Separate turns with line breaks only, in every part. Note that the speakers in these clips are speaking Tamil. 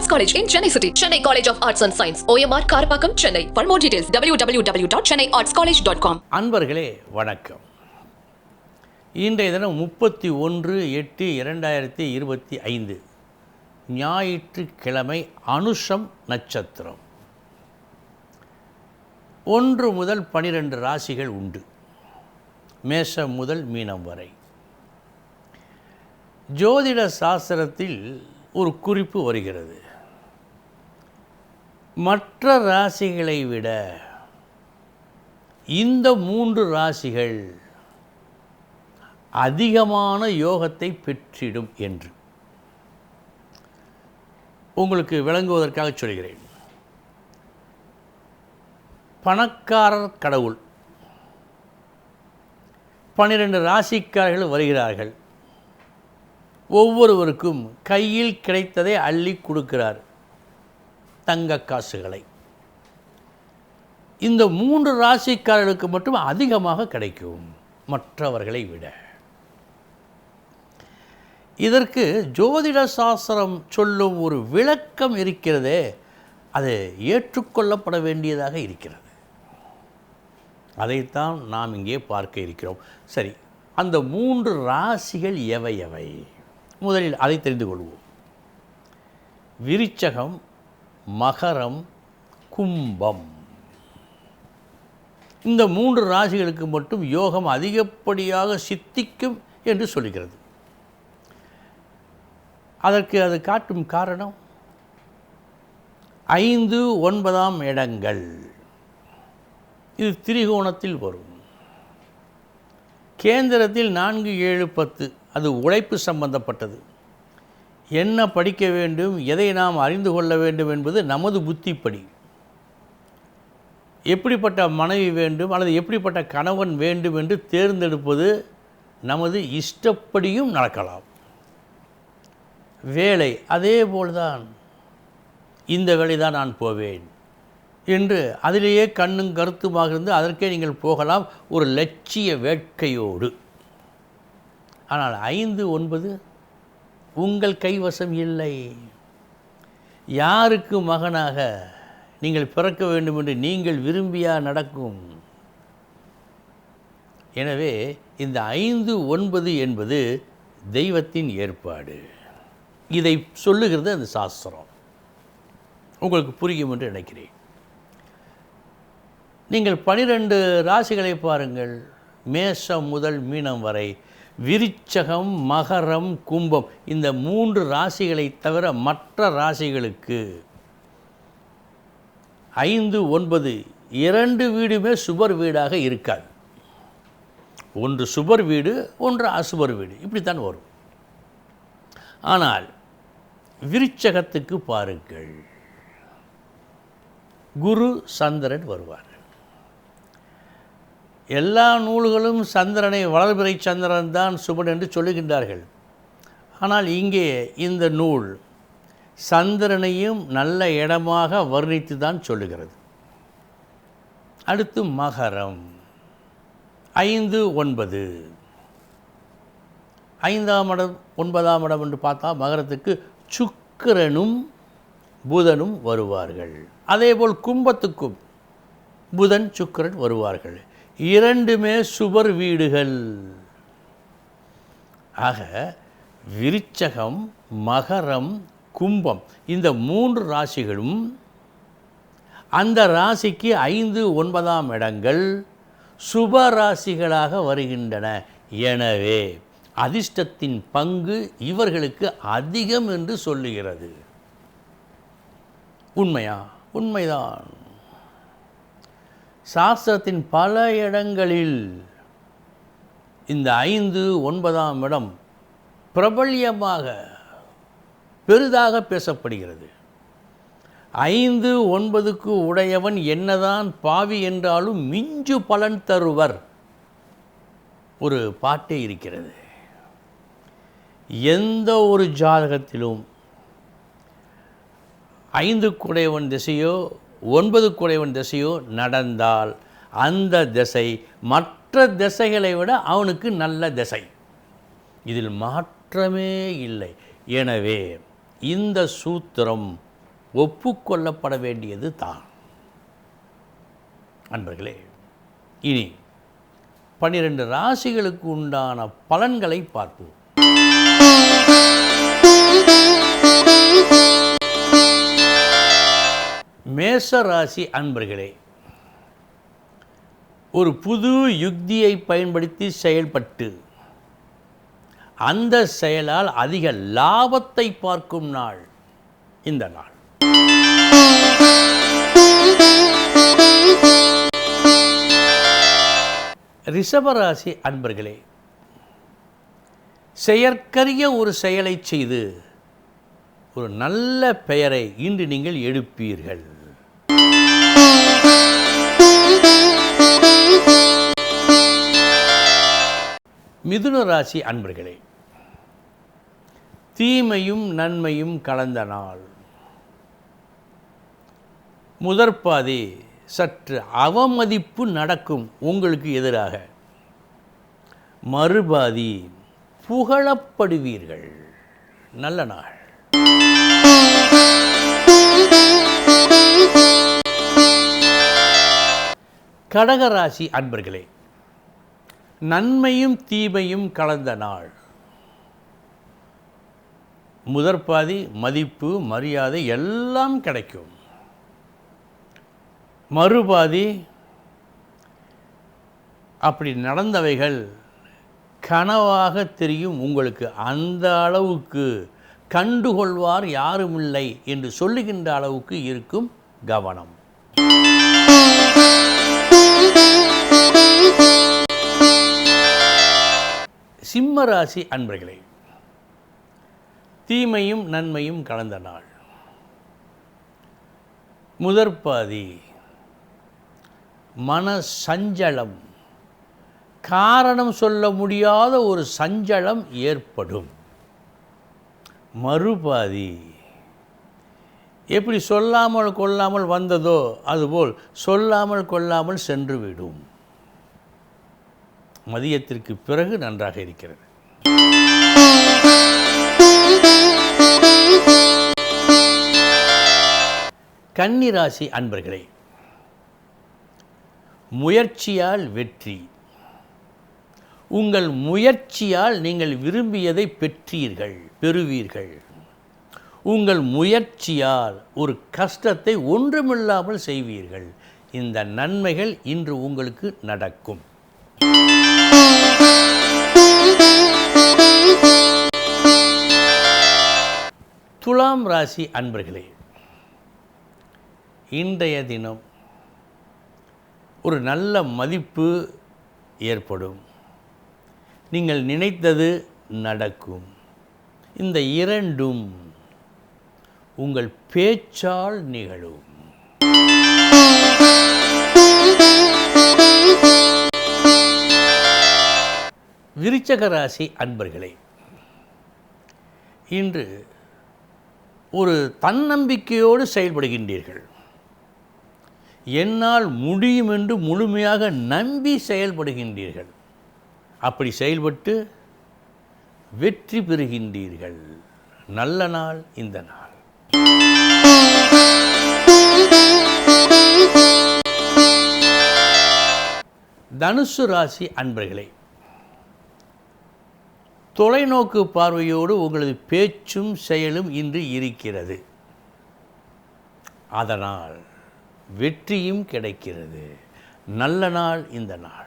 arts college in Chennai city Chennai college of arts and science OMR Karapakkam Chennai for more details W W W dot Chennai arts college dot com
அன்பர்களே வணக்கம் இன்றைய தினம் முப்பத்தி ஒன்று எட்டு இரண்டாயிரத்தி இருபத்தி ஐந்து ஞாயிற்றுக்கிழமை அனுஷம் நட்சத்திரம் ஒன்று முதல் பனிரெண்டு ராசிகள் உண்டு மேஷம் முதல் மீனம் வரை ஜோதிட சாஸ்திரத்தில் ஒரு குறிப்பு வருகிறது மற்ற ராசிகளை விட இந்த மூன்று ராசிகள் அதிகமான யோகத்தை பெற்றிடும் என்று உங்களுக்கு விளங்குவதற்காக சொல்கிறேன் பணக்காரர் கடவுள் பன்னிரண்டு ராசிக்காரர்கள் வருகிறார்கள் ஒவ்வொருவருக்கும் கையில் கிடைத்ததை அள்ளி கொடுக்கிறார் தங்க காசுகளை இந்த மூன்று ராசிக்காரர்களுக்கு மட்டும் அதிகமாக கிடைக்கும் மற்றவர்களை விட இதற்கு ஜோதிட சாஸ்திரம் சொல்லும் ஒரு விளக்கம் இருக்கிறதே அது ஏற்றுக்கொள்ளப்பட வேண்டியதாக இருக்கிறது அதைத்தான் நாம் இங்கே பார்க்க இருக்கிறோம் சரி அந்த மூன்று ராசிகள் எவை எவை முதலில் அதை தெரிந்து கொள்வோம் விரிச்சகம் மகரம் கும்பம் இந்த மூன்று ராசிகளுக்கு மட்டும் யோகம் அதிகப்படியாக சித்திக்கும் என்று சொல்கிறது அதற்கு அது காட்டும் காரணம் ஐந்து ஒன்பதாம் இடங்கள் இது திரிகோணத்தில் வரும் கேந்திரத்தில் நான்கு ஏழு பத்து அது உழைப்பு சம்பந்தப்பட்டது என்ன படிக்க வேண்டும் எதை நாம் அறிந்து கொள்ள வேண்டும் என்பது நமது புத்திப்படி எப்படிப்பட்ட மனைவி வேண்டும் அல்லது எப்படிப்பட்ட கணவன் வேண்டும் என்று தேர்ந்தெடுப்பது நமது இஷ்டப்படியும் நடக்கலாம் வேலை அதே போல்தான் இந்த வேலை தான் நான் போவேன் என்று அதிலேயே கண்ணும் கருத்துமாக இருந்து அதற்கே நீங்கள் போகலாம் ஒரு லட்சிய வேட்கையோடு ஆனால் ஐந்து ஒன்பது உங்கள் கைவசம் இல்லை யாருக்கு மகனாக நீங்கள் பிறக்க வேண்டும் என்று நீங்கள் விரும்பியா நடக்கும் எனவே இந்த ஐந்து ஒன்பது என்பது தெய்வத்தின் ஏற்பாடு இதை சொல்லுகிறது அந்த சாஸ்திரம் உங்களுக்கு புரியும் என்று நினைக்கிறேன் நீங்கள் பனிரெண்டு ராசிகளை பாருங்கள் மேஷம் முதல் மீனம் வரை விருச்சகம் மகரம் கும்பம் இந்த மூன்று ராசிகளை தவிர மற்ற ராசிகளுக்கு ஐந்து ஒன்பது இரண்டு வீடுமே சுபர் வீடாக இருக்காது ஒன்று சுபர் வீடு ஒன்று அசுபர் வீடு இப்படித்தான் வரும் ஆனால் விருச்சகத்துக்கு பாருங்கள் குரு சந்திரன் வருவார் எல்லா நூல்களும் சந்திரனை வளர்பிறை சந்திரன் தான் சுபன் என்று சொல்லுகின்றார்கள் ஆனால் இங்கே இந்த நூல் சந்திரனையும் நல்ல இடமாக வர்ணித்து தான் சொல்லுகிறது அடுத்து மகரம் ஐந்து ஒன்பது ஐந்தாம் இடம் ஒன்பதாம் இடம் என்று பார்த்தா மகரத்துக்கு சுக்கிரனும் புதனும் வருவார்கள் அதேபோல் கும்பத்துக்கும் புதன் சுக்கிரன் வருவார்கள் இரண்டுமே சுவர் வீடுகள் ஆக விருச்சகம் மகரம் கும்பம் இந்த மூன்று ராசிகளும் அந்த ராசிக்கு ஐந்து ஒன்பதாம் இடங்கள் சுப ராசிகளாக வருகின்றன எனவே அதிர்ஷ்டத்தின் பங்கு இவர்களுக்கு அதிகம் என்று சொல்லுகிறது உண்மையா உண்மைதான் சாஸ்திரத்தின் பல இடங்களில் இந்த ஐந்து ஒன்பதாம் இடம் பிரபல்யமாக பெரிதாக பேசப்படுகிறது ஐந்து ஒன்பதுக்கு உடையவன் என்னதான் பாவி என்றாலும் மிஞ்சு பலன் தருவர் ஒரு பாட்டே இருக்கிறது எந்த ஒரு ஜாதகத்திலும் ஐந்துக்குடையவன் திசையோ ஒன்பது குறைவன் திசையோ நடந்தால் அந்த திசை மற்ற திசைகளை விட அவனுக்கு நல்ல திசை இதில் மாற்றமே இல்லை எனவே இந்த சூத்திரம் ஒப்புக்கொள்ளப்பட வேண்டியது தான் அன்பர்களே இனி பன்னிரண்டு ராசிகளுக்கு உண்டான பலன்களை பார்ப்போம் மேச ராசி அன்பர்களே ஒரு புது யுக்தியை பயன்படுத்தி செயல்பட்டு அந்த செயலால் அதிக லாபத்தை பார்க்கும் நாள் இந்த நாள் ரிஷபராசி அன்பர்களே செயற்கரிய ஒரு செயலை செய்து ஒரு நல்ல பெயரை இன்று நீங்கள் எடுப்பீர்கள் மிதுன ராசி அன்பர்களே தீமையும் நன்மையும் கலந்த நாள் முதற் பாதி சற்று அவமதிப்பு நடக்கும் உங்களுக்கு எதிராக மறுபாதி புகழப்படுவீர்கள் நல்ல நாள் கடகராசி அன்பர்களே நன்மையும் தீமையும் கலந்த நாள் முதற் பாதி மதிப்பு மரியாதை எல்லாம் கிடைக்கும் மறுபாதி அப்படி நடந்தவைகள் கனவாக தெரியும் உங்களுக்கு அந்த அளவுக்கு கண்டுகொள்வார் யாரும் இல்லை என்று சொல்லுகின்ற அளவுக்கு இருக்கும் கவனம் சிம்ம ராசி அன்பர்களே தீமையும் நன்மையும் கலந்த நாள் முதற்பாதி மன சஞ்சலம் காரணம் சொல்ல முடியாத ஒரு சஞ்சலம் ஏற்படும் மறுபாதி எப்படி சொல்லாமல் கொள்ளாமல் வந்ததோ அதுபோல் சொல்லாமல் கொள்ளாமல் சென்று விடும் மதியத்திற்கு பிறகு நன்றாக இருக்கிறது கன்னிராசி அன்பர்களே முயற்சியால் வெற்றி உங்கள் முயற்சியால் நீங்கள் விரும்பியதை பெற்றீர்கள் பெறுவீர்கள் உங்கள் முயற்சியால் ஒரு கஷ்டத்தை ஒன்றுமில்லாமல் செய்வீர்கள் இந்த நன்மைகள் இன்று உங்களுக்கு நடக்கும் துலாம் ராசி அன்பர்களே இன்றைய தினம் ஒரு நல்ல மதிப்பு ஏற்படும் நீங்கள் நினைத்தது நடக்கும் இந்த இரண்டும் உங்கள் பேச்சால் நிகழும் விருச்சக ராசி அன்பர்களே இன்று ஒரு தன்னம்பிக்கையோடு செயல்படுகின்றீர்கள் என்னால் முடியும் என்று முழுமையாக நம்பி செயல்படுகின்றீர்கள் அப்படி செயல்பட்டு வெற்றி பெறுகின்றீர்கள் நல்ல நாள் இந்த நாள் தனுசு ராசி அன்பர்களே தொலைநோக்கு பார்வையோடு உங்களது பேச்சும் செயலும் இன்று இருக்கிறது அதனால் வெற்றியும் கிடைக்கிறது நல்ல நாள் இந்த நாள்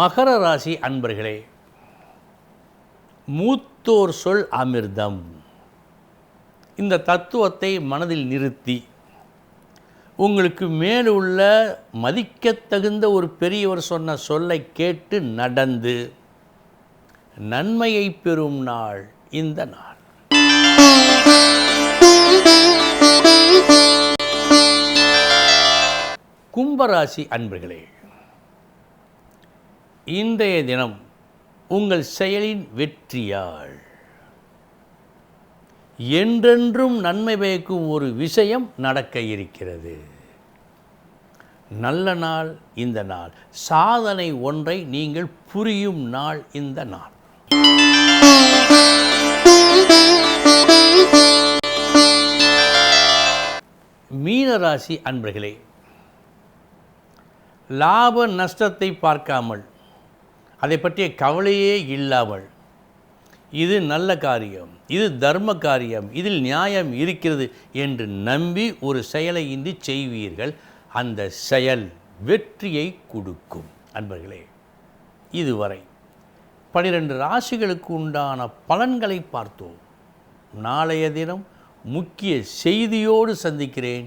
மகர ராசி அன்பர்களே மூத்த மற்றோர் சொல் அமிர்தம் இந்த தத்துவத்தை மனதில் நிறுத்தி உங்களுக்கு மேலுள்ள மதிக்கத்தகுந்த ஒரு பெரியவர் சொன்ன சொல்லை கேட்டு நடந்து நன்மையை பெறும் நாள் இந்த நாள் கும்பராசி அன்பர்களே இன்றைய தினம் உங்கள் செயலின் வெற்றியாள் என்றென்றும் நன்மை பயக்கும் ஒரு விஷயம் நடக்க இருக்கிறது நல்ல நாள் இந்த நாள் சாதனை ஒன்றை நீங்கள் புரியும் நாள் இந்த நாள் மீனராசி அன்பர்களே லாப நஷ்டத்தை பார்க்காமல் அதை பற்றிய கவலையே இல்லாமல் இது நல்ல காரியம் இது தர்ம காரியம் இதில் நியாயம் இருக்கிறது என்று நம்பி ஒரு செயலை இன்றி செய்வீர்கள் அந்த செயல் வெற்றியை கொடுக்கும் அன்பர்களே இதுவரை பனிரெண்டு ராசிகளுக்கு உண்டான பலன்களை பார்த்தோம் நாளைய தினம் முக்கிய செய்தியோடு சந்திக்கிறேன்